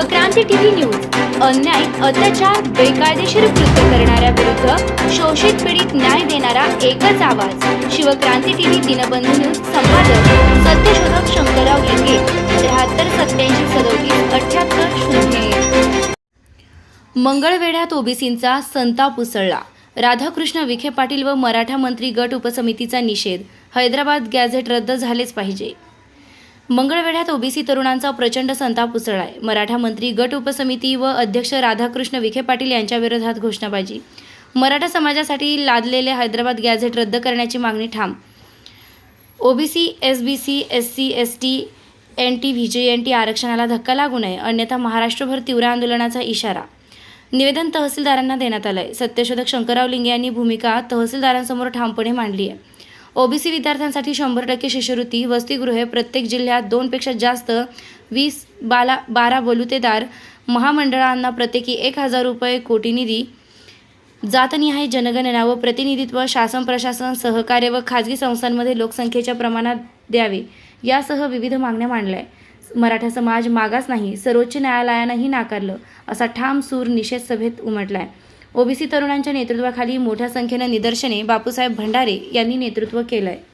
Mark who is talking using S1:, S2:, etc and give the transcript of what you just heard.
S1: OBC TV news. अन्याय अत्याचार बेकायदेशीर कृत्य करणाऱ्या विरुद्ध शोषित पीडित न्याय देणारा एकच आवाज. शिवक्रांती टीव्ही दिनबंधू न्यूज संपादक सत्यशोधक शंकरराव लिंगे त्र्याहत्तर सत्याऐंशी सदोतीस अठ्याहत्तर शून्य मंगळवेढ्यात ओबीसींचा संताप उसळला. राधाकृष्ण विखे पाटील व मराठा मंत्री गट उपसमितीचा निषेध. हैदराबाद गॅझेट रद्द झालेच पाहिजे. मंगळवेढ्यात ओबीसी तरुणांचा प्रचंड संताप उसळलाय. मराठा मंत्री गट उपसमिती व अध्यक्ष राधाकृष्ण विखे पाटील यांच्या विरोधात घोषणाबाजी. मराठा समाजासाठी लादलेले हैदराबाद गॅझेट रद्द करण्याची मागणी ठाम. OBC C S C S T N T V J N T आरक्षणाला धक्का लागू नये अन्यथा महाराष्ट्रभर तीव्र आंदोलनाचा इशारा. निवेदन तहसीलदारांना देण्यात आलं आहे सत्यशोधक शंकरराव लिंगे यांनी भूमिका तहसीलदारांसमोर ठामपणे मांडली आहे ओबीसी विद्यार्थ्यांसाठी शंभर टक्के शिष्यवृत्ती वसतिगृहे प्रत्येक जिल्ह्यात दोनपेक्षा जास्त वीस बाला बारा बलुतेदार महामंडळांना प्रत्येकी एक हजार रुपये कोटी निधी जातनिहाय जनगणना व प्रतिनिधित्व शासन प्रशासन सहकार्य व खाजगी संस्थांमध्ये लोकसंख्येच्या प्रमाणात द्यावे यासह विविध मागण्या मांडल्या. मराठा समाज मागास नाही सर्वोच्च न्यायालयानंही नाकारलं असा ठाम सूर निषेध सभेत उमटलाय. ओबीसी तरुणांच्या नेतृत्वाखाली मोठ्या संख्येनं निदर्शने बापूसाहेब भंडारे यांनी नेतृत्व केलंय.